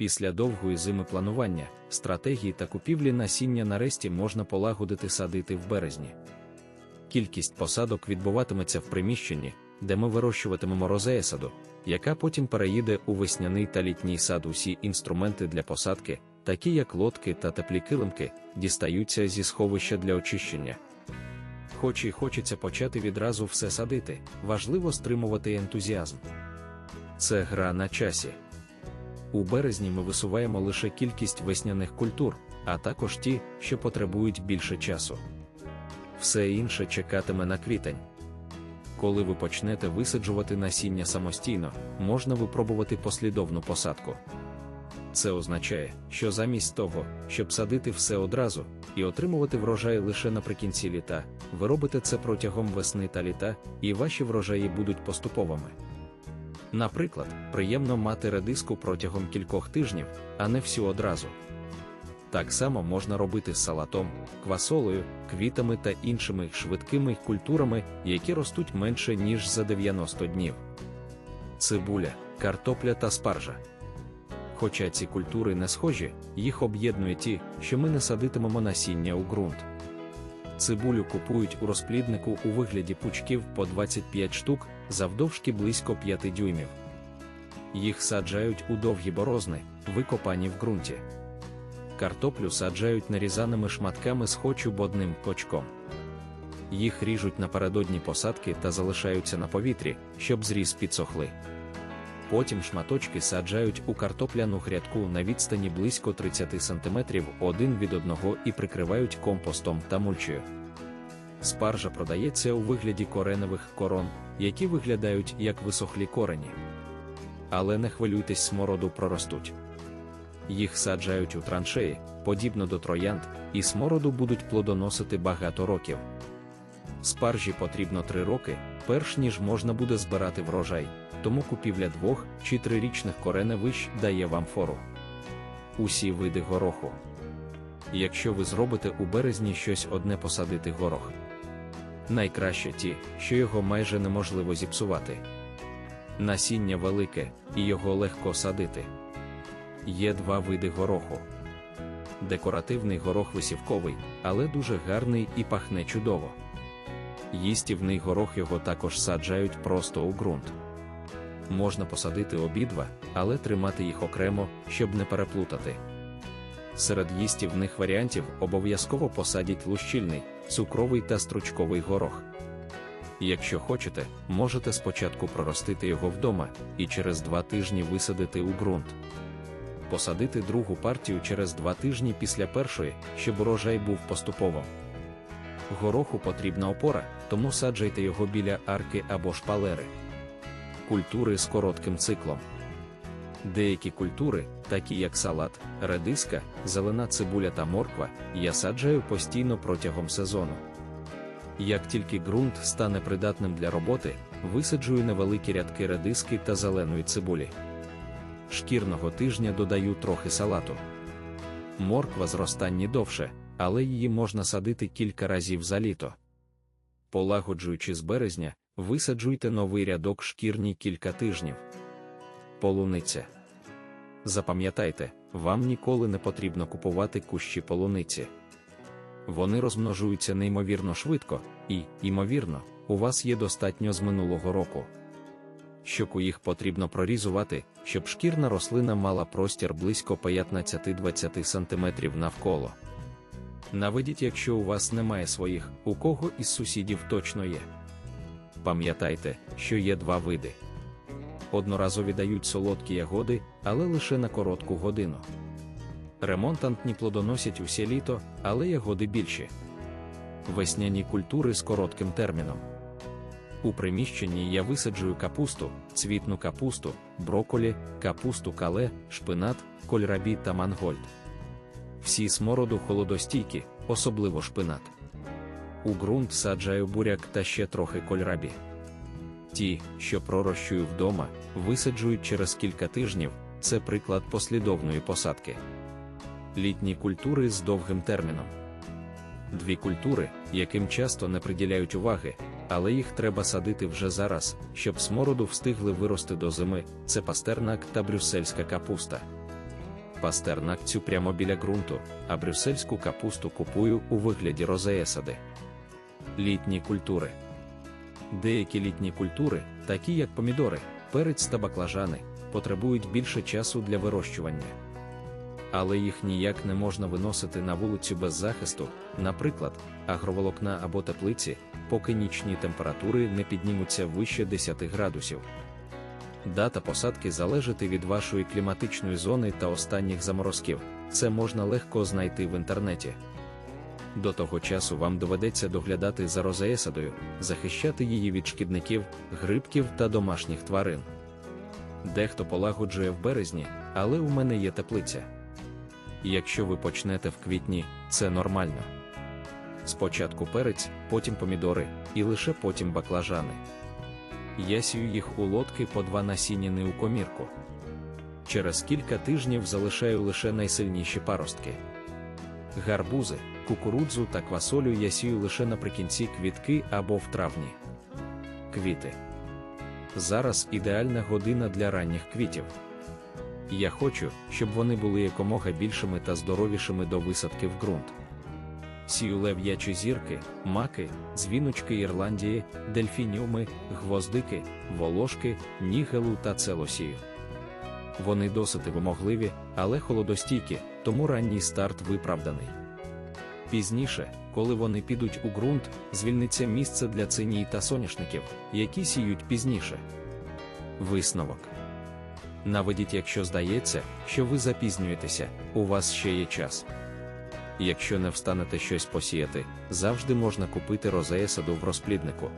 Після довгої зими планування, стратегії та купівлі насіння нарешті можна полагодити садити в березні. Кількість посадок відбуватиметься в приміщенні, де ми вирощуватимемо розея саду, яка потім переїде у весняний та літній сад. Усі інструменти для посадки, такі як лодки та теплі килимки, дістаються зі сховища для очищення. Хоч і хочеться почати відразу все садити, важливо стримувати ентузіазм. Це гра на часі. У березні ми висуваємо лише кількість весняних культур, а також ті, що потребують більше часу. Все інше чекатиме на квітень. Коли ви почнете висаджувати насіння самостійно, можна випробувати послідовну посадку. Це означає, що замість того, щоб садити все одразу і отримувати врожай лише наприкінці літа, ви робите це протягом весни та літа, і ваші врожаї будуть поступовими. Наприклад, приємно мати редиску протягом кількох тижнів, а не всю одразу. Так само можна робити з салатом, квасолею, квітами та іншими швидкими культурами, які ростуть менше ніж за 90 днів. Цибуля, картопля та спаржа. Хоча ці культури не схожі, їх об'єднує ті, що ми не садитимемо насіння у ґрунт. Цибулю купують у розпліднику у вигляді пучків по 25 штук, завдовжки близько 5 дюймів. Їх саджають у довгі борозни, викопані в ґрунті. Картоплю саджають нарізаними шматками з хочуб одним точком. Їх ріжуть напередодні посадки та залишаються на повітрі, щоб зріз підсохли. Потім шматочки саджають у картопляну грядку на відстані близько 30 см один від одного і прикривають компостом та мульчею. Спаржа продається у вигляді кореневих корон, які виглядають як висохлі корені. Але не хвилюйтесь, смороду проростуть. Їх саджають у траншеї, подібно до троянд, і смороду будуть плодоносити багато років. Спаржі потрібно 3 роки, перш ніж можна буде збирати врожай, тому купівля двох чи трирічних кореневищ дає вам фору. Усі види гороху. Якщо ви зробите у березні щось одне посадити горох, найкраще ті, що його майже неможливо зіпсувати. Насіння велике, і його легко садити. Є два види гороху. Декоративний горох висівковий, але дуже гарний і пахне чудово. Їстівний горох його також саджають просто у ґрунт. Можна посадити обидва, але тримати їх окремо, щоб не переплутати. Серед їстівних варіантів обов'язково посадіть лущильний, цукровий та стручковий горох. Якщо хочете, можете спочатку проростити його вдома і через два тижні висадити у ґрунт. Посадити другу партію через два тижні після першої, щоб урожай був поступово. Гороху потрібна опора, тому саджайте його біля арки або шпалери. Культури з коротким циклом. Деякі культури, такі як салат, редиска, зелена цибуля та морква, я саджаю постійно протягом сезону. Як тільки ґрунт стане придатним для роботи, висаджую невеликі рядки редиски та зеленої цибулі. Шкірного тижня додаю трохи салату. Морква зростанні довше, але її можна садити кілька разів за літо. Полагоджуючи з березня, висаджуйте новий рядок шкірні кілька тижнів. Полуниця. Запам'ятайте, вам ніколи не потрібно купувати кущі полуниці. Вони розмножуються неймовірно швидко, і, ймовірно, у вас є достатньо з минулого року. Щоку їх потрібно прорізувати, щоб шкірна рослина мала простір близько 15-20 см навколо. Наведіть, якщо у вас немає своїх, у кого із сусідів точно є. Пам'ятайте, що є два види. Одноразові дають солодкі ягоди, але лише на коротку годину. Ремонтантні плодоносять усе літо, але ягоди більші. Весняні культури з коротким терміном. У приміщенні я висаджую капусту, цвітну капусту, броколі, капусту кале, шпинат, кольрабі та мангольд. Всі смороду холодостійкі, особливо шпинат. У ґрунт саджаю буряк та ще трохи кольрабі. Ті, що пророщую вдома, висаджують через кілька тижнів, це приклад послідовної посадки. Літні культури з довгим терміном. Дві культури, яким часто не приділяють уваги, але їх треба садити вже зараз, щоб смороду встигли вирости до зими, це пастернак та брюссельська капуста. Пастернак цю прямо біля ґрунту, а брюссельську капусту купую у вигляді розеесади. Літні культури. Деякі літні культури, такі як помідори, перець та баклажани, потребують більше часу для вирощування. Але їх ніяк не можна виносити на вулицю без захисту, наприклад, агроволокна або теплиці, поки нічні температури не піднімуться вище 10 градусів. Дата посадки залежить від вашої кліматичної зони та останніх заморозків. Це можна легко знайти в інтернеті. До того часу вам доведеться доглядати за розеесадою, захищати її від шкідників, грибків та домашніх тварин. Дехто полагоджує в березні, але у мене є теплиця. Якщо ви почнете в квітні, це нормально. Спочатку перець, потім помідори, і лише потім баклажани. Я сію їх у лодки по два насінніни у комірку. Через кілька тижнів залишаю лише найсильніші паростки. Гарбузи, кукурудзу та квасолю я сію лише наприкінці квітки або в травні. Квіти. Зараз ідеальна година для ранніх квітів. Я хочу, щоб вони були якомога більшими та здоровішими до висадки в ґрунт. Сію лев'ячі зірки, маки, дзвіночки Ірландії, дельфініуми, гвоздики, волошки, нігелу та целосію. Вони досить вимогливі, але холодостійкі, тому ранній старт виправданий. Пізніше, коли вони підуть у ґрунт, звільниться місце для циній та соняшників, які сіють пізніше. Висновок. Наведіть, якщо здається, що ви запізнюєтеся, у вас ще є час. Якщо не встанете щось посіяти, завжди можна купити розея саду в розпліднику.